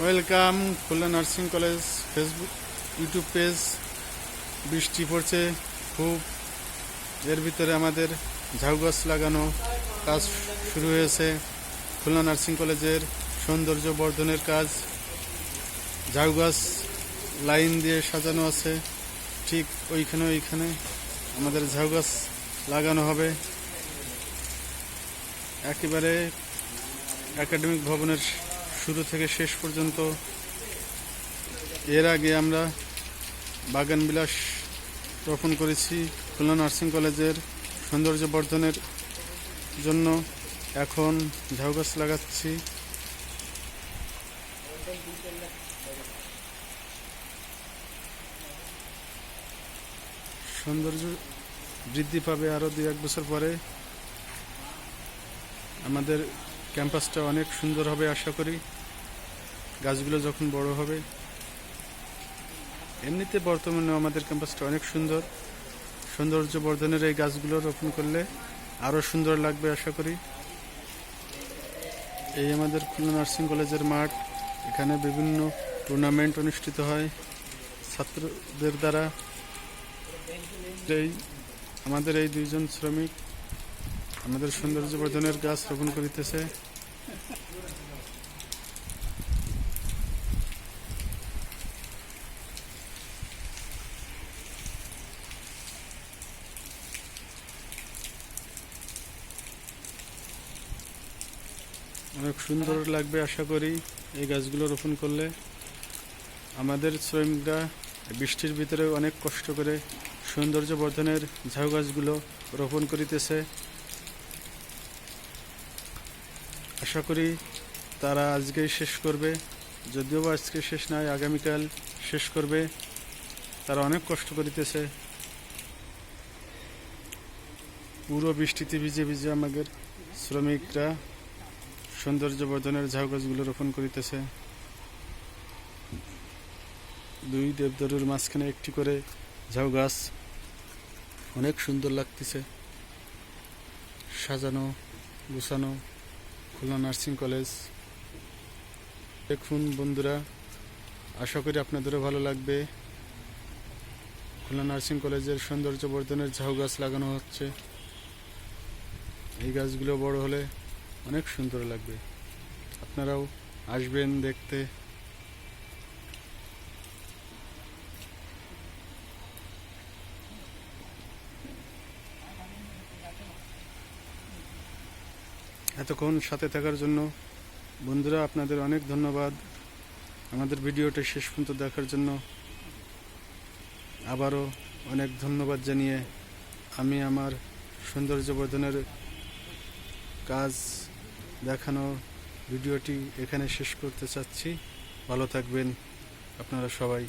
Welcome Khulna nursing college Facebook, YouTube page. বৃষ্টি পড়ছে খুব। এর ভিতরে আমাদের ঝাউ গাছ লাগানো কাজ শুরু হয়েছে। খুলনা নার্সিং কলেজের সৌন্দর্য বর্ধনের কাজ। ঝাউ গাছ লাইন দিয়ে সাজানো আছে। ঠিক ওইখানে ওইখানে আমাদের ঝাউ গাছ লাগানো হবে। একেবারে একাডেমিক ভবনের শুরু থেকে শেষ পর্যন্ত এর আগে আমরা বাগান বিলাস রোপণ করেছি, খুলনা নার্সিং কলেজের সৌন্দর্য বর্ধনের জন্য। এখন ঝাউ গাছ লাগাচ্ছি। সৌন্দর্য বৃদ্ধি পাবে আরও দু এক বছর পরে। আমাদের ক্যাম্পাসটা অনেক সুন্দর হবে আশা করি। গাছগুলো যখন বড় হবে, এমনিতে বর্তমানে আমাদের ক্যাম্পাসটা অনেক সুন্দর। সৌন্দর্য বর্ধনের এই গাছগুলো রোপণ করলে আরও সুন্দর লাগবে আশা করি। এই আমাদের খুলনা নার্সিং কলেজের মাঠ, এখানে বিভিন্ন টুর্নামেন্ট অনুষ্ঠিত হয় ছাত্রদের দ্বারা। এই আমাদের এই দুইজন শ্রমিক আমাদের সৌন্দর্য বর্ধনের গাছ রোপণ করিতেছে। অনেক সুন্দর লাগবে আশা করি এই গাছগুলো রোপণ করলে। আমাদের শ্রমিকরা বৃষ্টির ভিতরে অনেক কষ্ট করে সৌন্দর্য বর্ধনের ঝাউ গাছগুলো রোপণ করিতেছে। আশা করি তারা আজকেই শেষ করবে। যদিও বা আজকে শেষ নয়, আগামীকাল শেষ করবে। তারা অনেক কষ্ট করিতেছে। পুরো বৃষ্টিতে ভিজে ভিজে আমাদের শ্রমিকরা সৌন্দর্য বর্ধনের ঝাউ গাছগুলো রোপণ করিতেছে। দুই দেবদারুর মাঝখানে একটি করে ঝাউ গাছ অনেক সুন্দর লাগতেছে। সাজানো, গুছানো খুলনা নার্সিং কলেজ। দেখুন বন্ধুরা, আশা করি আপনাদেরও ভালো লাগবে। খুলনা নার্সিং কলেজের সৌন্দর্য বর্ধনের ঝাউ গাছ লাগানো হচ্ছে। এই গাছগুলো বড় হলে অনেক সুন্দর লাগবে। আপনারাও আসবেন দেখতে। এতক্ষণ সাথে থাকার জন্য বন্ধুরা আপনাদের অনেক ধন্যবাদ। আমাদের ভিডিওটা শেষ পর্যন্ত দেখার জন্য আবারও অনেক ধন্যবাদ জানিয়ে আমি আমার সৌন্দর্য বর্ধনের কাজ দেখানো ভিডিওটি এখানে শেষ করতে চাচ্ছি। ভালো থাকবেন আপনারা সবাই।